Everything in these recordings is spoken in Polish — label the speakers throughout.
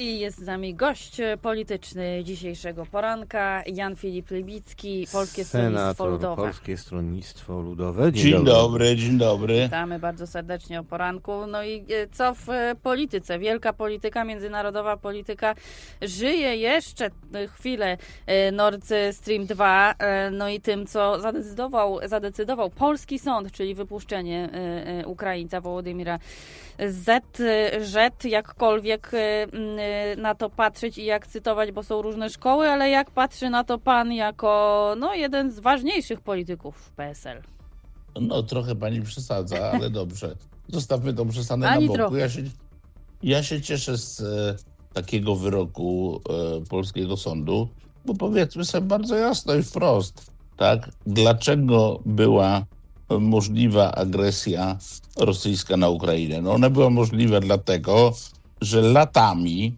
Speaker 1: I jest z nami gość polityczny dzisiejszego poranka, Jan Filip Libicki, Polskie Stronnictwo Ludowe.
Speaker 2: Polskie Stronnictwo Ludowe.
Speaker 3: Dzień, dobry, dzień dobry.
Speaker 1: Witamy bardzo serdecznie o poranku. No i e, co w e, polityce? Wielka polityka, międzynarodowa polityka. Żyje jeszcze e, chwilę e, Nord Stream 2, e, no i tym, co zadecydował, zadecydował polski sąd, czyli wypuszczenie e, e, Ukraińca Wołodymira Z, e, Rzet, jakkolwiek e, e, na to patrzeć i jak cytować, bo są różne szkoły, ale jak patrzy na to pan jako no, jeden z ważniejszych polityków w PSL?
Speaker 3: No trochę pani przesadza, ale dobrze. Zostawmy tą przesadę na boku.
Speaker 1: trochę.
Speaker 3: Ja się, ja się cieszę z e, takiego wyroku e, polskiego sądu, bo powiedzmy sobie bardzo jasno i wprost, tak, dlaczego była możliwa agresja rosyjska na Ukrainę. No ona była możliwa dlatego, że latami,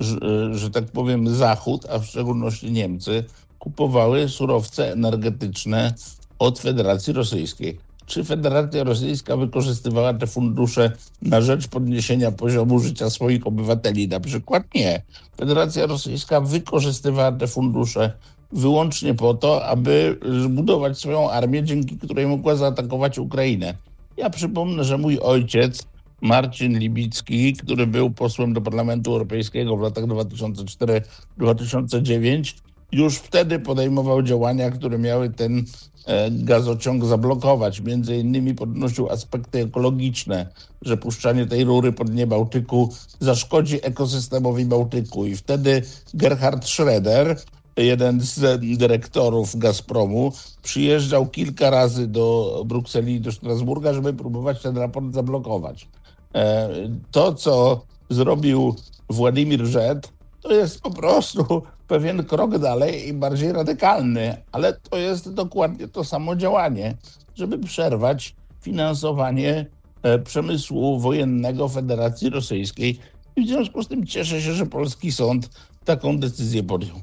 Speaker 3: że, e, że tak powiem, Zachód, a w szczególności Niemcy, kupowały surowce energetyczne od Federacji Rosyjskiej. Czy Federacja Rosyjska wykorzystywała te fundusze na rzecz podniesienia poziomu życia swoich obywateli? Na przykład nie. Federacja Rosyjska wykorzystywała te fundusze wyłącznie po to, aby zbudować swoją armię, dzięki której mogła zaatakować Ukrainę. Ja przypomnę, że mój ojciec, Marcin Libicki, który był posłem do Parlamentu Europejskiego w latach 2004-2009, już wtedy podejmował działania, które miały ten e, gazociąg zablokować. Między innymi podnosił aspekty ekologiczne, że puszczanie tej rury po dnie Bałtyku zaszkodzi ekosystemowi Bałtyku. I wtedy Gerhard Schroeder, jeden z dyrektorów Gazpromu, przyjeżdżał kilka razy do Brukseli i do Strasburga, żeby próbować ten raport zablokować. E, To, co zrobił Władimir Rzet, to jest po prostu pewien krok dalej i bardziej radykalny, ale to jest dokładnie to samo działanie, żeby przerwać finansowanie e, przemysłu wojennego Federacji Rosyjskiej. I w związku z tym cieszę się, że polski sąd taką decyzję podjął.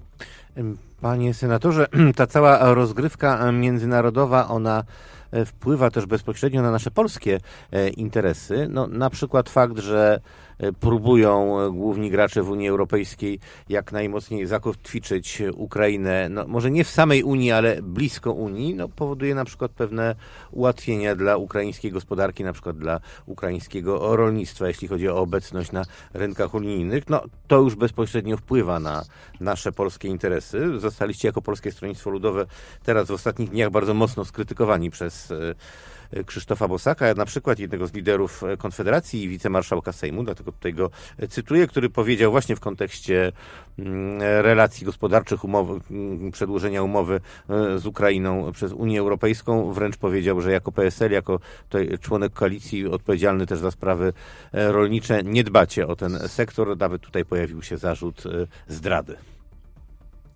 Speaker 2: Panie senatorze, ta cała rozgrywka międzynarodowa, ona wpływa też bezpośrednio na nasze polskie e, interesy. No, na przykład fakt, że próbują e, główni gracze w Unii Europejskiej jak najmocniej zakotwiczyć Ukrainę, no, może nie w samej Unii, ale blisko Unii, no, powoduje na przykład pewne ułatwienia dla ukraińskiej gospodarki, na przykład dla ukraińskiego rolnictwa, jeśli chodzi o obecność na rynkach unijnych. No, to już bezpośrednio wpływa na nasze polskie interesy. Zostaliście jako Polskie Stronnictwo Ludowe teraz w ostatnich dniach bardzo mocno skrytykowani przez e, Krzysztofa Bosaka, na przykład jednego z liderów e, Konfederacji i wicemarszałka Sejmu, dlatego tutaj go e, cytuję, który powiedział właśnie w kontekście mm, relacji gospodarczych, umowy, mm, przedłużenia umowy e, z Ukrainą przez Unię Europejską, wręcz powiedział, że jako PSL, jako członek koalicji odpowiedzialny też za sprawy e, rolnicze, nie dbacie o ten sektor. Nawet tutaj pojawił się zarzut e, zdrady.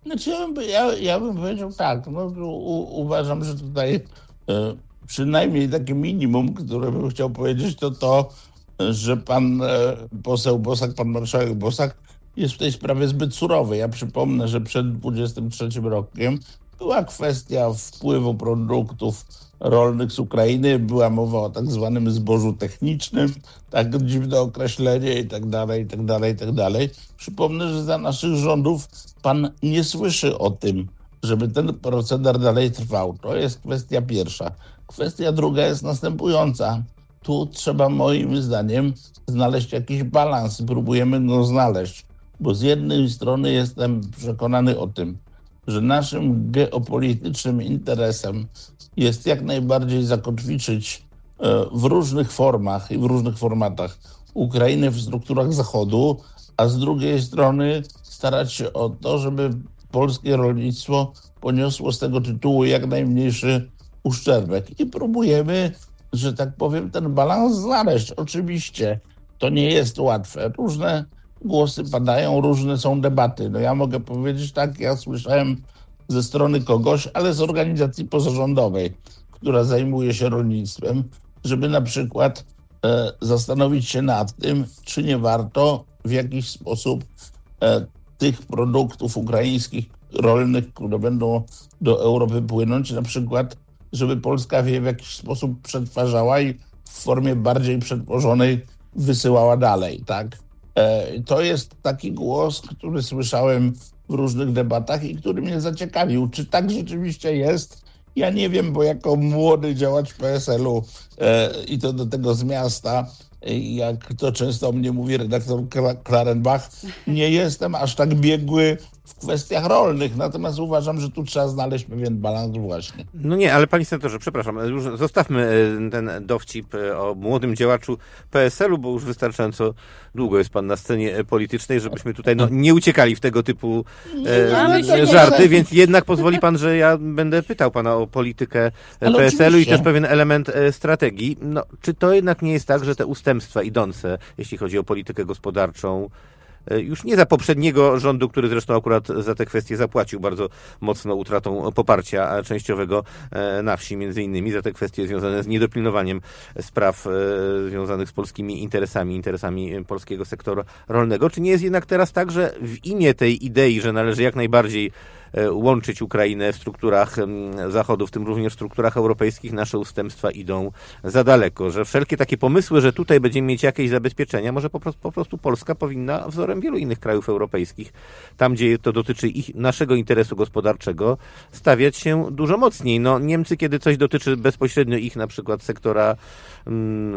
Speaker 3: Znaczy, ja ja, bym powiedział tak, no, u, uważam, że tutaj e, przynajmniej takie minimum, które bym chciał powiedzieć, to to, że pan e, poseł Bosak, pan marszałek Bosak jest w tej sprawie zbyt surowy. Ja przypomnę, że przed 23 rokiem była kwestia wpływu produktów rolnych z Ukrainy, była mowa o tak zwanym zbożu technicznym, tak dziwne określenie i tak dalej, i tak dalej, i tak dalej. Przypomnę, że za naszych rządów pan nie słyszy o tym, żeby ten proceder dalej trwał. To jest kwestia pierwsza. Kwestia druga jest następująca. Tu trzeba moim zdaniem znaleźć jakiś balans. Próbujemy go znaleźć, bo z jednej strony jestem przekonany o tym, że naszym geopolitycznym interesem jest jak najbardziej zakotwiczyć e, w różnych formach i w różnych formatach Ukrainę w strukturach Zachodu, a z drugiej strony starać się o to, żeby polskie rolnictwo poniosło z tego tytułu jak najmniejszy uszczerbek. I próbujemy, że tak powiem, ten balans znaleźć. Oczywiście to nie jest łatwe. Różne głosy padają, różne są debaty. No ja mogę powiedzieć tak, ja słyszałem ze strony kogoś, ale z organizacji pozarządowej, która zajmuje się rolnictwem, żeby na przykład e, zastanowić się nad tym, czy nie warto w jakiś sposób e, tych produktów ukraińskich rolnych, które będą do Europy płynąć, na przykład, żeby Polska je w jakiś sposób przetwarzała i w formie bardziej przetworzonej wysyłała dalej, tak? E, To jest taki głos, który słyszałem w różnych debatach i który mnie zaciekawił. Czy tak rzeczywiście jest? Ja nie wiem, bo jako młody działacz PSL-u e, i to do tego z miasta, jak to często mnie mówi redaktor Kla- Klarenbach, nie jestem aż tak biegły w kwestiach rolnych. Natomiast uważam, że tu trzeba znaleźć pewien balans właśnie.
Speaker 2: No nie, ale panie senatorze, przepraszam, już zostawmy e, ten dowcip e, o młodym działaczu PSL-u, bo już wystarczająco długo jest pan na scenie e, politycznej, żebyśmy tutaj no, nie uciekali w tego typu e, żarty, więc jednak pozwoli pan, że ja będę pytał pana o politykę PSL-u i też pewien element strategii. No, czy to jednak nie jest tak, że te ustępstwa idące, jeśli chodzi o politykę gospodarczą, już nie za poprzedniego rządu, który zresztą akurat za te kwestie zapłacił bardzo mocno utratą poparcia e, częściowego e, na wsi, między innymi za te kwestie związane z niedopilnowaniem spraw e, związanych z polskimi interesami, interesami e, polskiego sektora rolnego. Czy nie jest jednak teraz tak, że w imię tej idei, że należy jak najbardziej e, łączyć Ukrainę w strukturach Zachodu, w tym również w strukturach europejskich, nasze ustępstwa idą za daleko, że wszelkie takie pomysły, że tutaj będziemy mieć jakieś zabezpieczenia, może po prostu, po prostu Polska powinna wzorem wielu innych krajów europejskich, tam gdzie to dotyczy ich, naszego interesu gospodarczego, stawiać się dużo mocniej. No, Niemcy, kiedy coś dotyczy bezpośrednio ich, na przykład sektora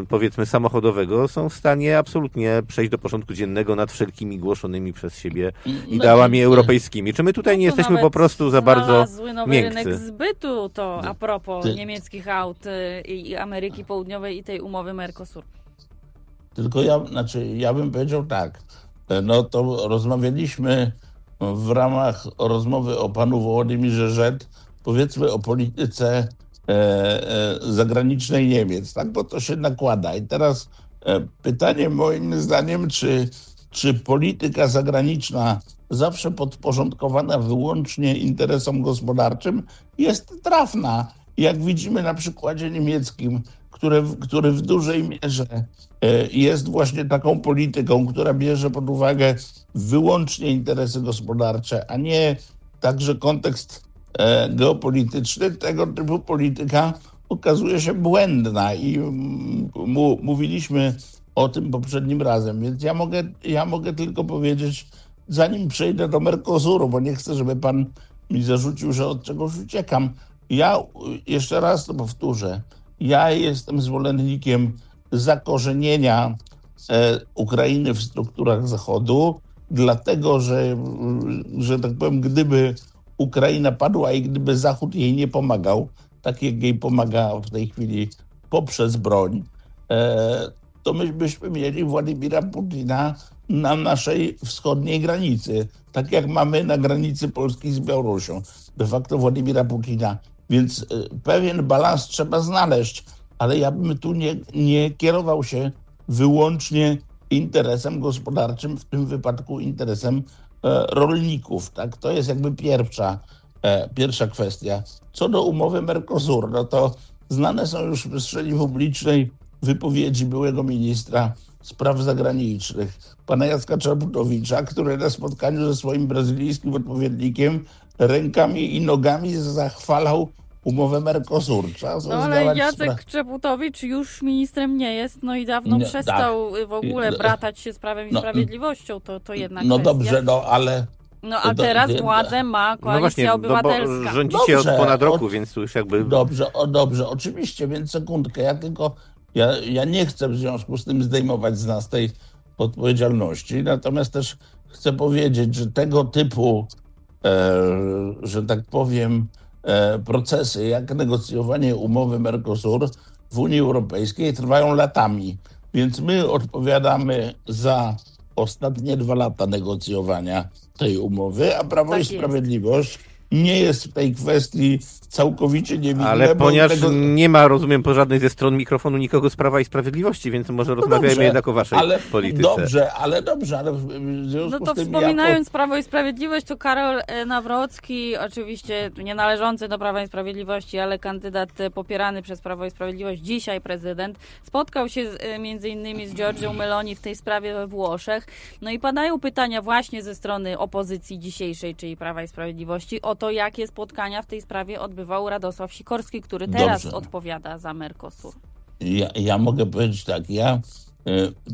Speaker 2: powiedzmy samochodowego, są w stanie absolutnie przejść do porządku dziennego nad wszelkimi głoszonymi przez siebie ideałami
Speaker 3: No,
Speaker 2: europejskimi. Czy my tutaj nie
Speaker 1: No to
Speaker 2: jesteśmy po prostu za bardzo
Speaker 1: nowy
Speaker 2: miękcy?
Speaker 1: rynek zbytu to a propos
Speaker 3: Ty-
Speaker 1: niemieckich aut y, i Ameryki Południowej i tej umowy Mercosur.
Speaker 3: Tylko ja, znaczy, ja bym powiedział tak. No to rozmawialiśmy w ramach rozmowy o panu Wołodymirze Rzet, powiedzmy o polityce zagranicznej Niemiec, tak? Bo to się nakłada. I teraz e, pytanie moim zdaniem, czy, czy polityka zagraniczna zawsze podporządkowana wyłącznie interesom gospodarczym jest trafna. Jak widzimy na przykładzie niemieckim, które, w- który w dużej mierze e, jest właśnie taką polityką, która bierze pod uwagę wyłącznie interesy gospodarcze, a nie także kontekst e, geopolityczny, tego typu polityka okazuje się błędna i mm, mówiliśmy o tym poprzednim razem, więc ja mogę, ja mogę tylko powiedzieć, zanim przejdę do Mercosuru, bo nie chcę, żeby pan mi zarzucił, że od czegoś uciekam. Ja jeszcze raz to powtórzę. Ja jestem zwolennikiem zakorzenienia e, Ukrainy w strukturach Zachodu, dlatego że, że tak powiem, gdyby Ukraina padła i gdyby Zachód jej nie pomagał, tak jak jej pomaga w tej chwili poprzez broń, e, to my byśmy mieli Władimira Putina na naszej wschodniej granicy, tak jak mamy na granicy Polski z Białorusią. De facto Władimira Putina. Więc e, pewien balans trzeba znaleźć, ale ja bym tu nie, nie kierował się wyłącznie interesem gospodarczym, w tym wypadku interesem rolników. Tak? To jest jakby pierwsza, e, pierwsza kwestia. Co do umowy Mercosur, no to znane są już w przestrzeni publicznej wypowiedzi byłego ministra spraw zagranicznych, pana Jacka Czaputowicza, który na spotkaniu ze swoim brazylijskim odpowiednikiem rękami i nogami zachwalał umowę Mercosur. Trzeba
Speaker 1: No ale Jacek
Speaker 3: spra-
Speaker 1: Czeputowicz już ministrem nie jest, no i dawno
Speaker 3: Nie,
Speaker 1: przestał y, w ogóle
Speaker 3: No,
Speaker 1: bratać się z Prawem i
Speaker 3: no,
Speaker 1: Sprawiedliwością, to, to jedna
Speaker 3: No
Speaker 1: kwestia.
Speaker 3: dobrze, no ale
Speaker 1: No a teraz
Speaker 3: do-
Speaker 1: władzę ma
Speaker 2: No
Speaker 1: Koalicja
Speaker 2: właśnie, no bo
Speaker 1: Obywatelska.
Speaker 2: rządzicie
Speaker 3: Dobrze,
Speaker 2: od ponad roku,
Speaker 3: od-
Speaker 2: więc tu już jakby...
Speaker 3: Dobrze, o dobrze, oczywiście, więc sekundkę. Ja tylko, ja, ja nie chcę w związku z tym zdejmować z nas tej odpowiedzialności, natomiast też chcę powiedzieć, że tego typu, e, że tak powiem, procesy, jak negocjowanie umowy Mercosur w Unii Europejskiej trwają latami. Więc my odpowiadamy za ostatnie dwa lata negocjowania tej umowy, a Prawo
Speaker 1: Tak
Speaker 3: i
Speaker 1: jest.
Speaker 3: Nie jest w tej kwestii całkowicie niewinne.
Speaker 2: Ale ponieważ
Speaker 3: tego-
Speaker 2: nie ma, rozumiem, po żadnej ze stron mikrofonu nikogo z Prawa i Sprawiedliwości, więc może rozmawiajmy
Speaker 3: No dobrze,
Speaker 2: jednak o waszej
Speaker 3: ale,
Speaker 2: polityce.
Speaker 3: Dobrze, ale dobrze, ale w związku
Speaker 1: No to
Speaker 3: z tym
Speaker 1: wspominając Prawo i Sprawiedliwość, to Karol e, Nawrocki, oczywiście nie należący do Prawa i Sprawiedliwości, ale kandydat e, popierany przez Prawo i Sprawiedliwość, dzisiaj prezydent, spotkał się z, e, między innymi z Giorgią Meloni w tej sprawie we Włoszech. No i padają pytania właśnie ze strony opozycji dzisiejszej, czyli Prawa i Sprawiedliwości, o to, jakie spotkania w tej sprawie odbywał Radosław Sikorski, który teraz
Speaker 3: Dobrze.
Speaker 1: odpowiada za Mercosur.
Speaker 3: Ja, ja mogę powiedzieć tak, ja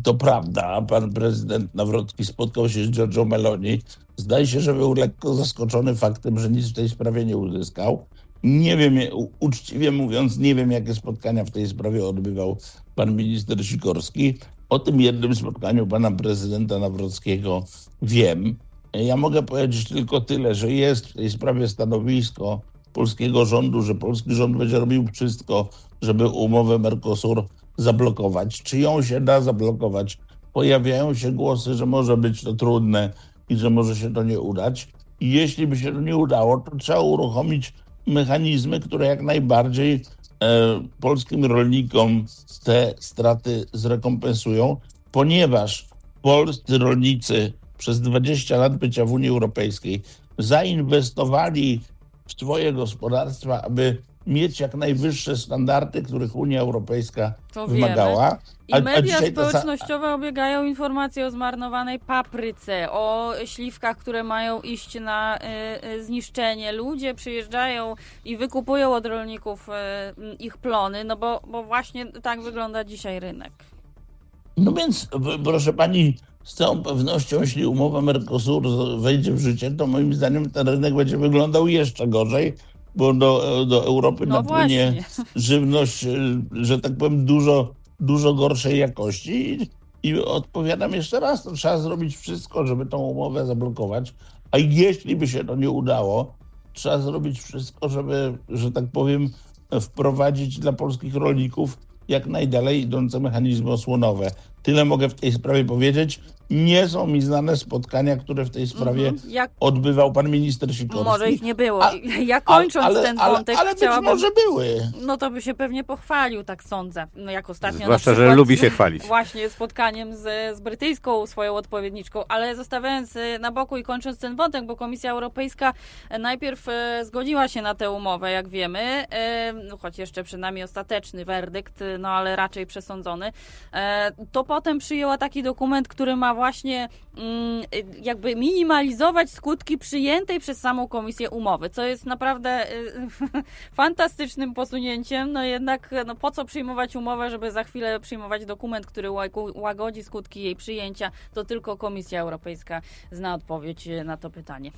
Speaker 3: to prawda, pan prezydent Nawrocki spotkał się z Giorgio Meloni. Zdaje się, że był lekko zaskoczony faktem, że nic w tej sprawie nie uzyskał. Nie wiem, u- uczciwie mówiąc, nie wiem, jakie spotkania w tej sprawie odbywał pan minister Sikorski. O tym jednym spotkaniu pana prezydenta Nawrockiego wiem. Ja mogę powiedzieć tylko tyle, że jest w tej sprawie stanowisko polskiego rządu, że polski rząd będzie robił wszystko, żeby umowę Mercosur zablokować. Czy ją się da zablokować? Pojawiają się głosy, że może być to trudne i że może się to nie udać. I jeśli by się to nie udało, to trzeba uruchomić mechanizmy, które jak najbardziej e, polskim rolnikom te straty zrekompensują, ponieważ polscy rolnicy przez 20 lat bycia w Unii Europejskiej zainwestowali w swoje gospodarstwa, aby mieć jak najwyższe standardy, których Unia Europejska
Speaker 1: To wiemy.
Speaker 3: wymagała.
Speaker 1: I
Speaker 3: A- a
Speaker 1: media
Speaker 3: sa-
Speaker 1: społecznościowe obiegają informacje o zmarnowanej papryce, o śliwkach, które mają iść na y, y, zniszczenie. Ludzie przyjeżdżają i wykupują od rolników y, ich plony, no bo, bo właśnie tak wygląda dzisiaj rynek.
Speaker 3: No więc, proszę pani, z całą pewnością, jeśli umowa Mercosur wejdzie w życie, to moim zdaniem ten rynek będzie wyglądał jeszcze gorzej, bo do, do Europy
Speaker 1: No
Speaker 3: napłynie
Speaker 1: właśnie.
Speaker 3: żywność, że tak powiem, dużo, dużo gorszej jakości. I, I odpowiadam jeszcze raz, to trzeba zrobić wszystko, żeby tą umowę zablokować. A jeśli by się to nie udało, trzeba zrobić wszystko, żeby, że tak powiem, wprowadzić dla polskich rolników jak najdalej idące mechanizmy osłonowe. Tyle mogę w tej sprawie powiedzieć. Nie są mi znane spotkania, które w tej sprawie
Speaker 1: Mhm. Jak
Speaker 3: odbywał pan minister Sikorski.
Speaker 1: może ich nie było.
Speaker 3: A-
Speaker 1: Ja kończąc
Speaker 3: ale,
Speaker 1: ten
Speaker 3: ale,
Speaker 1: wątek
Speaker 3: ale być
Speaker 1: chciałabym...
Speaker 3: może były.
Speaker 1: No to by się pewnie pochwalił, tak sądzę. No jak ostatnio na
Speaker 2: Zwłaszcza, że
Speaker 1: przykład
Speaker 2: lubi
Speaker 1: z-
Speaker 2: się chwalić.
Speaker 1: Właśnie spotkaniem z, z brytyjską swoją odpowiedniczką, ale zostawiając e, na boku i kończąc ten wątek, bo Komisja Europejska e, najpierw e, zgodziła się na tę umowę, jak wiemy, no, choć jeszcze przed nami ostateczny werdykt, no ale raczej przesądzony, to potem przyjęła taki dokument, który ma właśnie mm, e, jakby minimalizować skutki przyjętej przez samą Komisję umowy, co jest naprawdę e, fantastycznym posunięciem, no jednak no po co przyjmować umowę, żeby za chwilę przyjmować dokument, który łagodzi skutki jej przyjęcia, to tylko Komisja Europejska zna odpowiedź na to pytanie.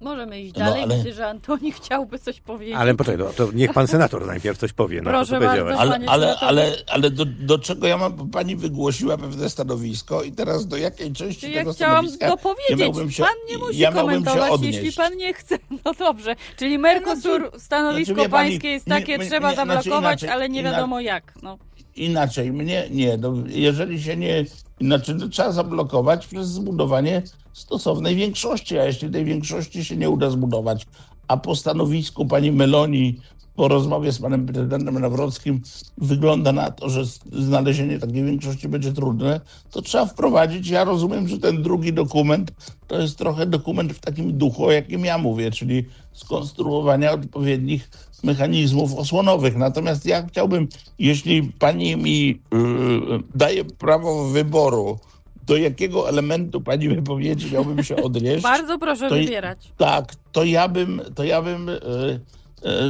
Speaker 1: Możemy iść
Speaker 3: No,
Speaker 1: dalej,
Speaker 3: ale-
Speaker 1: widzę, że Antoni chciałby coś powiedzieć.
Speaker 2: Ale poczekaj, no, to niech pan senator najpierw coś powie. Na
Speaker 1: Proszę
Speaker 2: to,
Speaker 1: bardzo.
Speaker 3: Ale,
Speaker 1: Panie
Speaker 3: ale, ale, ale do, do czego ja mam, bo pani wygłosiła pewne stanowisko i teraz do jakiej części
Speaker 1: Czy ja
Speaker 3: tego
Speaker 1: chciałam
Speaker 3: stanowiska
Speaker 1: dopowiedzieć,
Speaker 3: ja się,
Speaker 1: pan nie musi
Speaker 3: ja
Speaker 1: komentować, jeśli pan nie chce. No dobrze, czyli Mercosur,
Speaker 3: Znaczy-
Speaker 1: stanowisko
Speaker 3: znaczy,
Speaker 1: pańskie jest
Speaker 3: nie-
Speaker 1: takie,
Speaker 3: nie-
Speaker 1: trzeba
Speaker 3: nie, znaczy
Speaker 1: zablokować,
Speaker 3: inaczej-
Speaker 1: ale nie wiadomo jak. No.
Speaker 3: Inaczej, mnie nie. No, jeżeli się nie. Znaczy, to trzeba zablokować przez zbudowanie stosownej większości, a jeśli tej większości się nie uda zbudować, a po stanowisku pani Meloni, po rozmowie z panem prezydentem Nawrockim wygląda na to, że znalezienie takiej większości będzie trudne, to trzeba wprowadzić. Ja rozumiem, że ten drugi dokument to jest trochę dokument w takim duchu, o jakim ja mówię, czyli skonstruowania odpowiednich mechanizmów osłonowych. Natomiast ja chciałbym, jeśli pani mi yy, daje prawo wyboru, do jakiego elementu pani wypowiedzi miałbym się odnieść,
Speaker 1: Bardzo proszę
Speaker 3: To
Speaker 1: wybierać.
Speaker 3: tak, to ja bym, to ja bym e,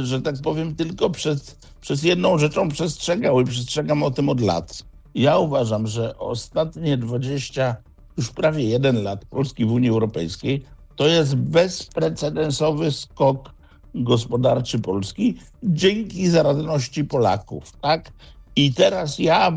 Speaker 3: że tak powiem, tylko przed, przez jedną rzeczą przestrzegał i przestrzegam o tym od lat. Ja uważam, że ostatnie 20, już prawie jeden lat Polski w Unii Europejskiej to jest bezprecedensowy skok gospodarczy Polski dzięki zaradności Polaków, tak? I teraz ja y,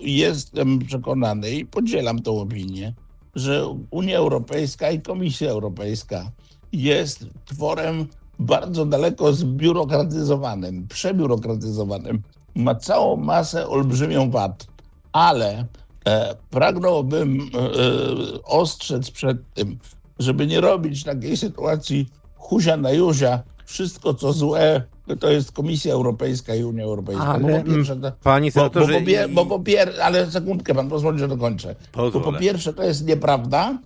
Speaker 3: jestem przekonany i podzielam tą opinię, że Unia Europejska i Komisja Europejska jest tworem bardzo daleko zbiurokratyzowanym, przebiurokratyzowanym. Ma całą masę olbrzymią wad, ale e, pragnąłbym e, ostrzec przed tym, żeby nie robić takiej sytuacji huzia na juzia. Wszystko, co złe, to jest Komisja Europejska i Unia Europejska.
Speaker 2: Ale,
Speaker 3: bo po pierwsze, to,
Speaker 2: Panie
Speaker 3: bo, bo,
Speaker 2: senatorze...
Speaker 3: pier- bo po pier- ale sekundkę, pan pozwoli, że dokończę. Bo po pierwsze to jest nieprawda,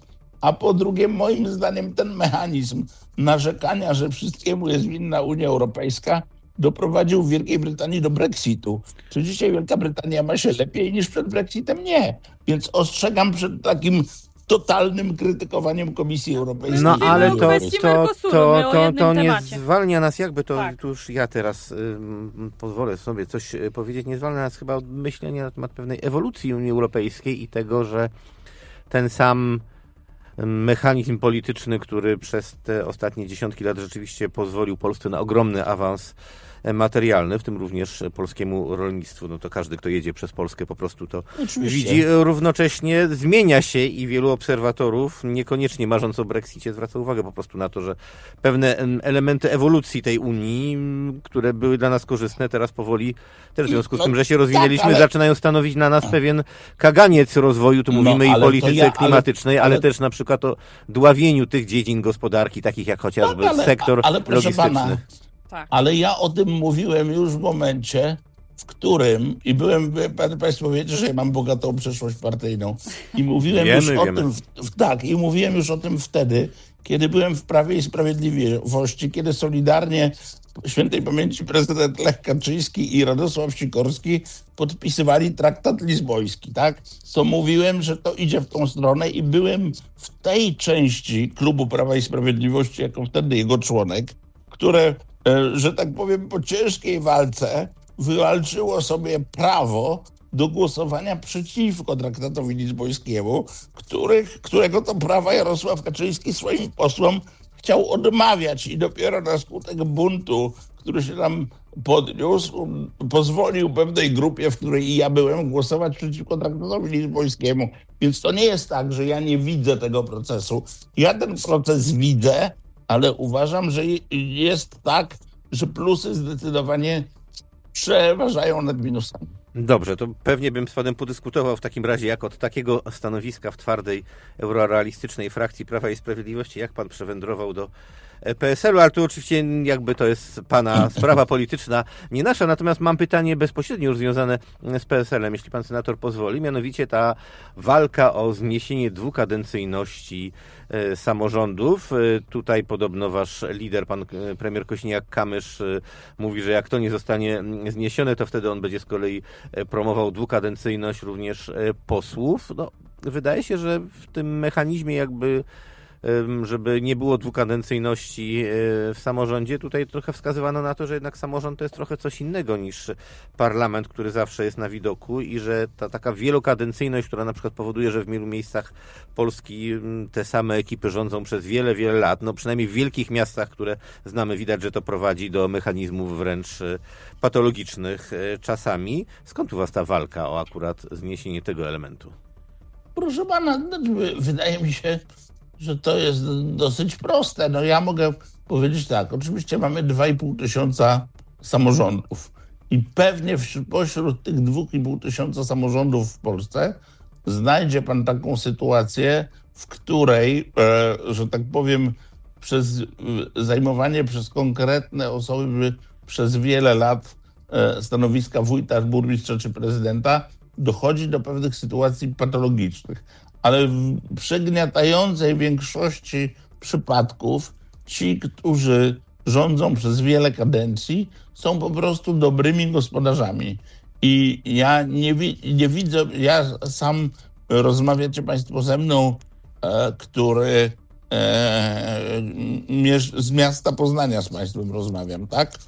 Speaker 3: a po drugie moim zdaniem ten mechanizm narzekania, że wszystkiemu jest winna Unia Europejska, doprowadził w Wielkiej Brytanii do Brexitu. Czy dzisiaj Wielka Brytania ma się lepiej niż przed Brexitem? Nie. Więc ostrzegam przed takim totalnym krytykowaniem Komisji Europejskiej.
Speaker 2: No ale to, to, to, to, to nie
Speaker 1: temacie.
Speaker 2: zwalnia nas jakby, to
Speaker 1: Tak.
Speaker 2: już ja teraz ym, pozwolę sobie coś y, powiedzieć, nie zwalnia nas chyba od myślenia na temat pewnej ewolucji Unii Europejskiej i tego, że ten sam mechanizm polityczny, który przez te ostatnie dziesiątki lat rzeczywiście pozwolił Polsce na ogromny awans materialny, w tym również polskiemu rolnictwu. No to każdy, kto jedzie przez Polskę po prostu to
Speaker 3: Oczywiście.
Speaker 2: widzi. Równocześnie zmienia się i wielu obserwatorów, niekoniecznie marząc o Brexicie, zwraca uwagę po prostu na to, że pewne em, elementy ewolucji tej Unii, m, które były dla nas korzystne, teraz powoli, też w związku z
Speaker 3: No
Speaker 2: tym, że się rozwinęliśmy,
Speaker 3: tak, ale-
Speaker 2: zaczynają stanowić na nas pewien kaganiec rozwoju. Tu
Speaker 3: No,
Speaker 2: mówimy i
Speaker 3: ale to
Speaker 2: polityce
Speaker 3: ja- ale-
Speaker 2: klimatycznej, ale,
Speaker 3: ale-
Speaker 2: też na przykład o dławieniu tych dziedzin gospodarki, takich jak chociażby
Speaker 3: Tak, ale-
Speaker 2: sektor
Speaker 3: ale proszę
Speaker 2: logistyczny.
Speaker 3: pana,
Speaker 1: Tak.
Speaker 3: Ale ja o tym mówiłem już w momencie, w którym, i byłem, pan, Państwo wiecie, że ja mam bogatą przeszłość partyjną, i mówiłem
Speaker 2: Wiemy,
Speaker 3: już o
Speaker 2: wiemy.
Speaker 3: tym, w, w, tak, i mówiłem już o tym wtedy, kiedy byłem w Prawie i Sprawiedliwości, kiedy solidarnie świętej pamięci prezydent Lech Kaczyński i Radosław Sikorski podpisywali traktat lizboński, tak? To mówiłem, że to idzie w tą stronę i byłem w tej części klubu Prawa i Sprawiedliwości, jako wtedy jego członek, które, że tak powiem, po ciężkiej walce wywalczyło sobie prawo do głosowania przeciwko traktatowi lizbońskiemu, których, którego to prawa Jarosław Kaczyński swoim posłom chciał odmawiać i dopiero na skutek buntu, który się tam podniósł, pozwolił pewnej grupie, w której i ja byłem, głosować przeciwko traktatowi lizbońskiemu. Więc to nie jest tak, że ja nie widzę tego procesu. Ja ten proces widzę, ale uważam, że je- jest tak, że plusy zdecydowanie przeważają nad minusami.
Speaker 2: Dobrze, to pewnie bym z panem podyskutował w takim razie, jak od takiego stanowiska w twardej eurorealistycznej frakcji Prawa i Sprawiedliwości, jak pan przewędrował do PSL-u, ale tu oczywiście jakby to jest pana sprawa polityczna, nie nasza. Natomiast mam pytanie bezpośrednio już związane z PSL-em, jeśli pan senator pozwoli, mianowicie ta walka o zniesienie dwukadencyjności e, samorządów. E, Tutaj podobno wasz lider, pan e, premier Kośniak-Kamysz mówi, że jak to nie zostanie mm, zniesione, to wtedy on będzie z kolei promował dwukadencyjność również posłów. No, wydaje się, że w tym mechanizmie jakby żeby nie było dwukadencyjności e, w samorządzie. Tutaj trochę wskazywano na to, że jednak samorząd to jest trochę coś innego niż parlament, który zawsze jest na widoku i że ta taka wielokadencyjność, która na przykład powoduje, że w wielu miejscach Polski te same ekipy rządzą przez wiele, wiele lat, no przynajmniej w wielkich miastach, które znamy, widać, że to prowadzi do mechanizmów wręcz e, patologicznych e, czasami. Skąd u was ta walka o akurat zniesienie tego elementu?
Speaker 3: Proszę pana, wy- wydaje mi się, że to jest dosyć proste. No ja mogę powiedzieć tak, oczywiście mamy 2,5 tysiąca samorządów i pewnie pośród tych 2,5 tysiąca samorządów w Polsce znajdzie pan taką sytuację, w której, e, że tak powiem, przez e, zajmowanie przez konkretne osoby przez wiele lat e, stanowiska wójta, burmistrza czy prezydenta dochodzi do pewnych sytuacji patologicznych. Ale w przegniatającej większości przypadków ci, którzy rządzą przez wiele kadencji, są po prostu dobrymi gospodarzami. I ja nie, nie widzę, ja sam rozmawiacie Państwo ze mną, e, który e, z miasta Poznania z Państwem rozmawiam, tak?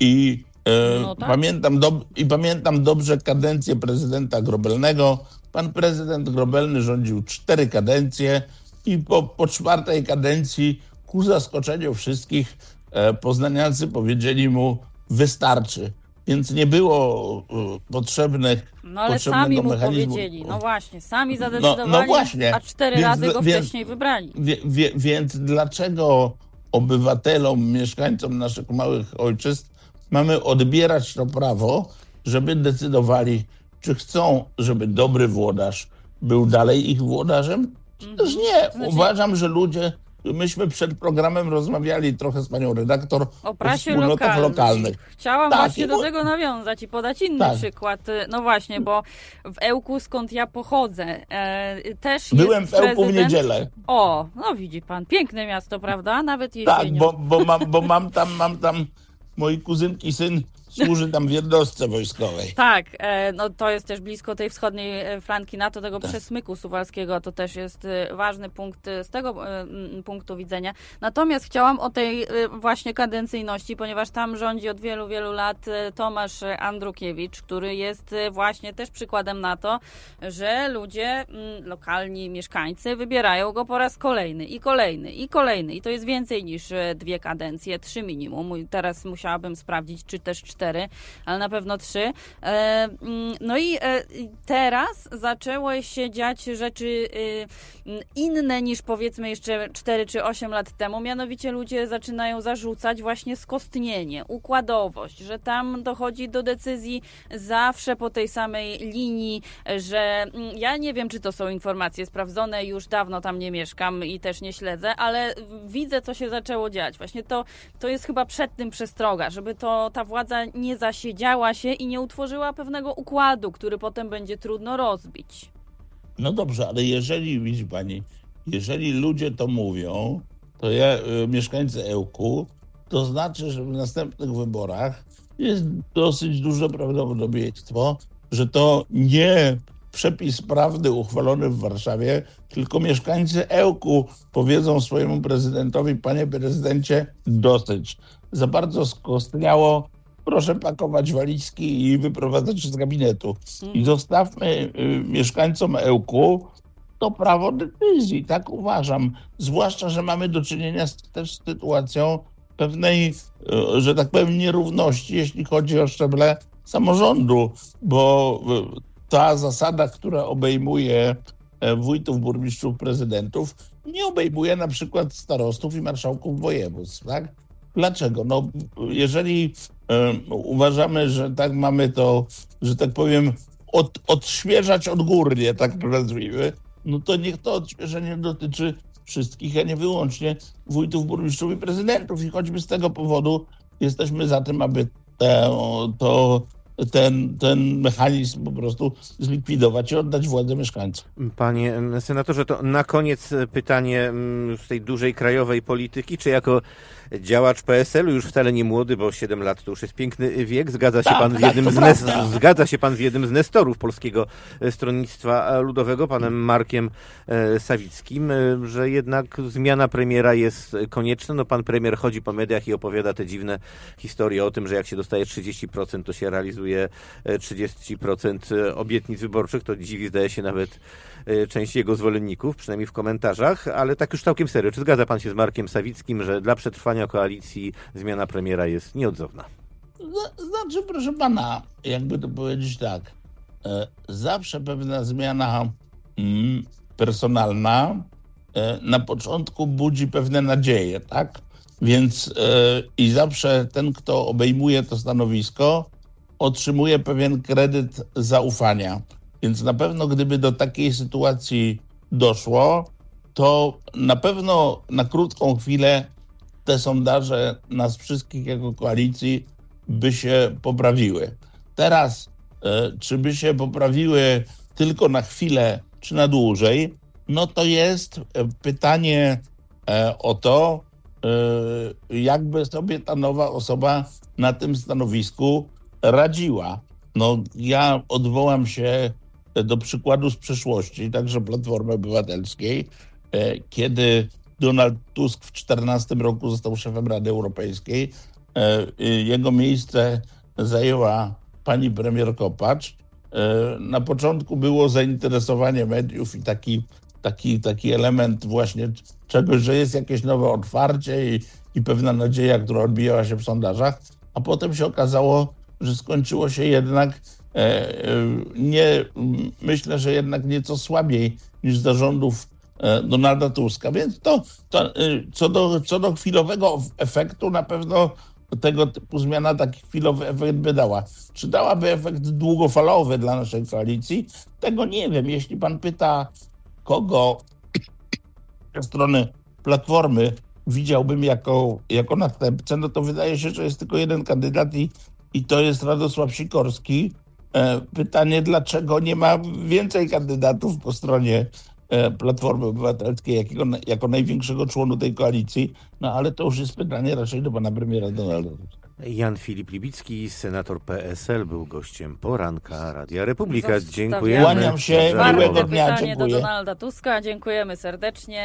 Speaker 3: I, e,
Speaker 1: No tak.
Speaker 3: Pamiętam I pamiętam dobrze kadencję prezydenta Grobelnego. Pan prezydent Grobelny rządził cztery kadencje i po, po czwartej kadencji ku zaskoczeniu wszystkich e, poznaniacy powiedzieli mu wystarczy. Więc nie było e, potrzebnych
Speaker 1: No ale sami mu
Speaker 3: mechanizmu.
Speaker 1: powiedzieli, no właśnie, sami zadecydowali,
Speaker 3: no właśnie.
Speaker 1: a cztery
Speaker 3: Więc-
Speaker 1: razy go
Speaker 3: więc-
Speaker 1: wcześniej wybrali.
Speaker 3: Wie, wie, więc dlaczego obywatelom, mieszkańcom naszych małych ojczyzn mamy odbierać to prawo, żeby decydowali, czy chcą, żeby dobry włodarz był dalej ich włodarzem? Też nie.
Speaker 1: Znaczy-
Speaker 3: Uważam, że ludzie, myśmy przed programem rozmawiali trochę z panią redaktor
Speaker 1: O prasie
Speaker 3: wspólnotach
Speaker 1: lokalnej.
Speaker 3: lokalnych.
Speaker 1: Chciałam
Speaker 3: Tak,
Speaker 1: właśnie
Speaker 3: i
Speaker 1: do
Speaker 3: bo-
Speaker 1: tego nawiązać i podać inny
Speaker 3: Tak.
Speaker 1: przykład. No właśnie, bo w Ełku, skąd ja pochodzę, e, też
Speaker 3: Byłem w Ełku w niedzielę.
Speaker 1: O, no widzi pan, piękne miasto, prawda? Nawet
Speaker 3: Tak,
Speaker 1: jesienią.
Speaker 3: bo, bo, mam, bo mam tam, mam tam moi kuzynki syn służy tam w jednostce wojskowej.
Speaker 1: Tak, e, no to jest też blisko tej wschodniej e, flanki NATO, tego przesmyku suwalskiego, to też jest e, ważny punkt z tego punktu widzenia. Natomiast chciałam o tej właśnie kadencyjności, ponieważ tam rządzi od wielu, wielu lat Tomasz Andrukiewicz, który jest właśnie też przykładem na to, że ludzie, lokalni mieszkańcy wybierają go po raz kolejny i kolejny i kolejny i to jest więcej niż dwie kadencje, trzy minimum. Teraz musiałabym sprawdzić, czy też cztery, ale na pewno trzy. E, mm, No i e, teraz zaczęły się dziać rzeczy m, inne niż powiedzmy jeszcze 4 czy 8 lat temu. Mianowicie ludzie zaczynają zarzucać właśnie skostnienie, układowość, że tam dochodzi do decyzji zawsze po tej samej linii, że mm, ja nie wiem, czy to są informacje sprawdzone, już dawno tam nie mieszkam i też nie śledzę, ale widzę, co się zaczęło dziać. Właśnie to, to jest chyba przed tym przestroga, żeby to ta władza nie zasiedziała się i nie utworzyła pewnego układu, który potem będzie trudno rozbić.
Speaker 3: No dobrze, ale jeżeli, widzi pani, jeżeli ludzie to mówią, to ja, y, mieszkańcy Ełku, to znaczy, że w następnych wyborach jest dosyć duże prawdopodobieństwo, że to nie przepis prawdy uchwalony w Warszawie, tylko mieszkańcy Ełku powiedzą swojemu prezydentowi, panie prezydencie, dosyć. Za bardzo skostniało, proszę pakować walizki i wyprowadzać się z gabinetu. I zostawmy y, mieszkańcom Ełku to prawo decyzji, tak uważam. Zwłaszcza, że mamy do czynienia z, też z sytuacją pewnej, y, że tak powiem, nierówności, jeśli chodzi o szczeble samorządu, bo y, ta zasada, która obejmuje e, wójtów, burmistrzów, prezydentów, nie obejmuje na przykład starostów i marszałków województw, tak? Dlaczego? No, jeżeli e, uważamy, że tak mamy to, że tak powiem, od, odświeżać odgórnie, tak nazwijmy, no to niech to odświeżenie dotyczy wszystkich, a nie wyłącznie wójtów, burmistrzów i prezydentów. I choćby z tego powodu jesteśmy za tym, aby te, to, ten, ten mechanizm po prostu zlikwidować i oddać władzę mieszkańcom.
Speaker 2: Panie senatorze, to na koniec pytanie mm, z tej dużej krajowej polityki. Czy jako działacz PSL-u, już wcale nie młody, bo 7 lat to już jest piękny wiek, zgadza się
Speaker 3: Tak,
Speaker 2: pan z
Speaker 3: tak,
Speaker 2: jednym
Speaker 3: to
Speaker 2: z, zgadza się pan z jednym z nestorów Polskiego Stronnictwa Ludowego, panem Markiem e, Sawickim, e, że jednak zmiana premiera jest konieczna. No pan premier chodzi po mediach i opowiada te dziwne historie o tym, że jak się dostaje 30%, to się realizuje e, 30% obietnic wyborczych. To dziwi, zdaje się, nawet e, część jego zwolenników, przynajmniej w komentarzach, ale tak już całkiem serio. Czy zgadza pan się z Markiem Sawickim, że dla przetrwania koalicji zmiana premiera jest nieodzowna?
Speaker 3: Z- Znaczy, proszę pana, jakby to powiedzieć tak, e, zawsze pewna zmiana mm, personalna e, na początku budzi pewne nadzieje, tak? Więc e, i zawsze ten, kto obejmuje to stanowisko, otrzymuje pewien kredyt zaufania. Więc na pewno, gdyby do takiej sytuacji doszło, to na pewno na krótką chwilę te sondaże nas wszystkich jako koalicji by się poprawiły. Teraz, e, czy by się poprawiły tylko na chwilę, czy na dłużej, no to jest e, pytanie e, o to, jakby sobie ta nowa osoba na tym stanowisku radziła. No, ja odwołam się do przykładu z przeszłości, także Platformy Obywatelskiej, kiedy Donald Tusk w 2014 roku został szefem Rady Europejskiej. E, Jego miejsce zajęła pani premier Kopacz. E, Na początku było zainteresowanie mediów i taki, taki, taki element właśnie czegoś, że jest jakieś nowe otwarcie i, i pewna nadzieja, która odbijała się w sondażach, a potem się okazało, że skończyło się jednak e, nie, myślę, że jednak nieco słabiej niż zarządów Donalda Tuska. Więc to, to e, co, do, co do chwilowego efektu, na pewno tego typu zmiana taki chwilowy efekt by dała. Czy dałaby efekt długofalowy dla naszej koalicji? Tego nie wiem. Jeśli pan pyta, kogo ze strony Platformy widziałbym jako, jako następcę, no to wydaje się, że jest tylko jeden kandydat i, i to jest Radosław Sikorski. E, pytanie, dlaczego nie ma więcej kandydatów po stronie e, Platformy Obywatelskiej jakiego, jako największego członu tej koalicji, no ale to już jest pytanie raczej do pana premiera Donalda Tuska.
Speaker 2: Jan Filip Libicki, senator PSL, był gościem poranka Radia Republika. Dziękujemy.
Speaker 3: Kłaniam się, miłego dnia,
Speaker 1: pytanie do
Speaker 3: dziękuję.
Speaker 1: Donalda Tuska. Dziękujemy serdecznie.